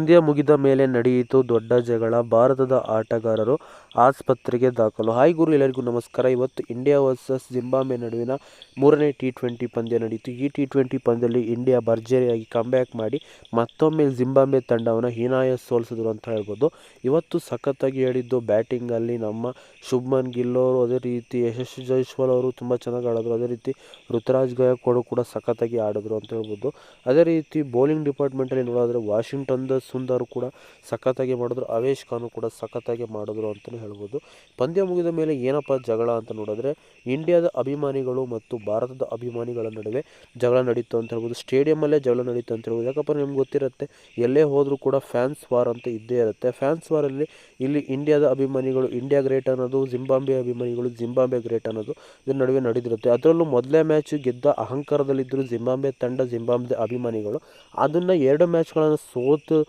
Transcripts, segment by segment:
ಪಂದ್ಯ ಮುಗಿದ ಮೇಲೆ ನಡೆಯಿತು ದೊಡ್ಡ ಜಗಳ. ಭಾರತದ ಆಟಗಾರರು ಆಸ್ಪತ್ರೆಗೆ ದಾಖಲು. ಹಾಯ್ ಗುರು, ಎಲ್ಲರಿಗೂ ನಮಸ್ಕಾರ. ಇವತ್ತು ಇಂಡಿಯಾ ವರ್ಸಸ್ ಜಿಂಬಾಬ್ವೆ ನಡುವಿನ ಮೂರನೇ ಟಿ ಟ್ವೆಂಟಿ ಪಂದ್ಯ ನಡೆಯಿತು ಈ ಟಿ ಟ್ವೆಂಟಿ ಪಂದ್ಯದಲ್ಲಿ ಇಂಡಿಯಾ ಭರ್ಜರಿಯಾಗಿ ಕಮ್ಬ್ಯಾಕ್ ಮಾಡಿ ಮತ್ತೊಮ್ಮೆ ಜಿಂಬಾಬ್ವೆ ತಂಡವನ್ನು ಹೀನಾಯ ಸೋಲಿಸಿದ್ರು ಅಂತ ಹೇಳ್ಬೋದು. ಇವತ್ತು ಸಖತ್ತಾಗಿ ಹೇಳಿದ್ದು ಬ್ಯಾಟಿಂಗಲ್ಲಿ ನಮ್ಮ ಶುಭ್ಮನ್ ಗಿಲ್ ಅವರು, ಅದೇ ರೀತಿ ಯಶಸ್ವಿ ಜೈಸ್ವಾಲ್ ಅವರು ತುಂಬ ಚೆನ್ನಾಗಿ ಆಡಿದ್ರು. ಅದೇ ರೀತಿ ಋತುರಾಜ್ ಗಾಯಕ್ವಾಡು ಕೂಡ ಸಖತ್ತಾಗಿ ಆಡಿದ್ರು ಅಂತ ಹೇಳ್ಬೋದು. ಅದೇ ರೀತಿ ಬೌಲಿಂಗ್ ಡಿಪಾರ್ಟ್ಮೆಂಟಲ್ಲಿ ನೋಡೋದ್ರೆ ವಾಷಿಂಗ್ಟನ್ ದ ಸುಂದರ್ ಕೂಡ ಸಖತ್ತಾಗಿ ಮಾಡಿದ್ರು, ಅವೇಶ್ ಖಾನು ಕೂಡ ಸಖತ್ತಾಗಿ ಮಾಡಿದ್ರು ಅಂತಲೇ ಹೇಳ್ಬೋದು. ಪಂದ್ಯ ಮುಗಿದ ಮೇಲೆ ಏನಪ್ಪ ಜಗಳ ಅಂತ ನೋಡಿದ್ರೆ, ಇಂಡಿಯಾದ ಅಭಿಮಾನಿಗಳು ಮತ್ತು ಭಾರತದ ಅಭಿಮಾನಿಗಳ ನಡುವೆ ಜಗಳ ನಡೀತು ಅಂತ ಹೇಳ್ಬೋದು. ಸ್ಟೇಡಿಯಮಲ್ಲೇ ಜಗಳ ನಡೀತು ಅಂತ ಹೇಳ್ಬೋದು. ಯಾಕಪ್ಪ ನಿಮ್ಗೆ ಗೊತ್ತಿರುತ್ತೆ, ಎಲ್ಲೇ ಹೋದರೂ ಕೂಡ ಫ್ಯಾನ್ಸ್ ವಾರ್ ಅಂತ ಇದ್ದೇ ಇರುತ್ತೆ. ಫ್ಯಾನ್ಸ್ ವಾರಲ್ಲಿ ಇಲ್ಲಿ ಇಂಡಿಯಾದ ಅಭಿಮಾನಿಗಳು, ಇಂಡಿಯಾ ಗ್ರೇಟ್ ಅನ್ನೋದು ಜಿಂಬಾಂಬೆ ಅಭಿಮಾನಿಗಳು ಜಿಂಬಾಂಬೆ ಗ್ರೇಟ್ ಅನ್ನೋದು ಇದ್ರ ನಡುವೆ ನಡೆದಿರುತ್ತೆ. ಅದರಲ್ಲೂ ಮೊದಲೇ ಮ್ಯಾಚ್ ಗೆದ್ದ ಅಹಂಕಾರದಲ್ಲಿದ್ದರು ಜಿಂಬಾಂಬೆ ತಂಡ ಜಿಂಬಾಂಬೆ ಅಭಿಮಾನಿಗಳು. ಅದನ್ನು ಎರಡು ಮ್ಯಾಚ್ಗಳನ್ನು ಸೋತು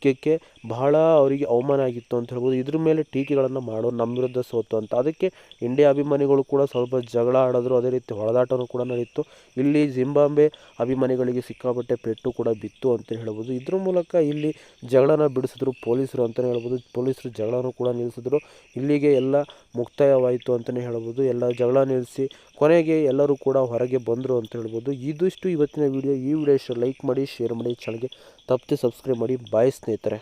ಕ್ಕೆ ಬಹಳ ಅವರಿಗೆ ಅವಮಾನ ಆಗಿತ್ತು ಅಂತ ಹೇಳ್ಬೋದು. ಇದ್ರ ಮೇಲೆ ಟೀಕೆಗಳನ್ನು ಮಾಡೋ ನಮ್ಮ ವಿರುದ್ಧ ಸೋತು ಅಂತ. ಅದಕ್ಕೆ ಇಂಡಿಯಾ ಅಭಿಮಾನಿಗಳು ಕೂಡ ಸ್ವಲ್ಪ ಜಗಳ ಆಡಿದ್ರು, ಅದೇ ರೀತಿ ಹೊಡೆದಾಟನೂ ಕೂಡ ನಡೆಯಿತು. ಇಲ್ಲಿ ಜಿಂಬಾಂಬೆ ಅಭಿಮಾನಿಗಳಿಗೆ ಸಿಕ್ಕಾಪಟ್ಟೆ ಪೆಟ್ಟು ಕೂಡ ಬಿತ್ತು ಅಂತ ಹೇಳ್ಬೋದು. ಇದ್ರ ಮೂಲಕ ಇಲ್ಲಿ ಜಗಳನ ಬಿಡಿಸಿದ್ರು ಪೊಲೀಸರು ಅಂತಲೇ ಹೇಳ್ಬೋದು. ಪೊಲೀಸರು ಜಗಳನೂ ಕೂಡ ನಿಲ್ಲಿಸಿದ್ರು. ಇಲ್ಲಿಗೆ ಎಲ್ಲ ಮುಕ್ತಾಯವಾಯಿತು ಅಂತಲೇ ಹೇಳ್ಬೋದು. ಎಲ್ಲ ಜಗಳ ನಿಲ್ಲಿಸಿ ಕೊನೆಗೆ ಎಲ್ಲರೂ ಕೂಡ ಹೊರಗೆ ಬಂದರು ಅಂತ ಹೇಳ್ಬೋದು. ಇದಿಷ್ಟು ಇವತ್ತಿನ ವಿಡಿಯೋ. ಈ ವಿಡಿಯೋ ಇಷ್ಟ ಲೈಕ್ ಮಾಡಿ, ಶೇರ್ ಮಾಡಿ ಚಾನಲ್ಗೆ ತಪ್ಪದೆ ಸಬ್ಸ್ಕ್ರೈಬ್ ಮಾಡಿ. ಬಾಯ್ титри.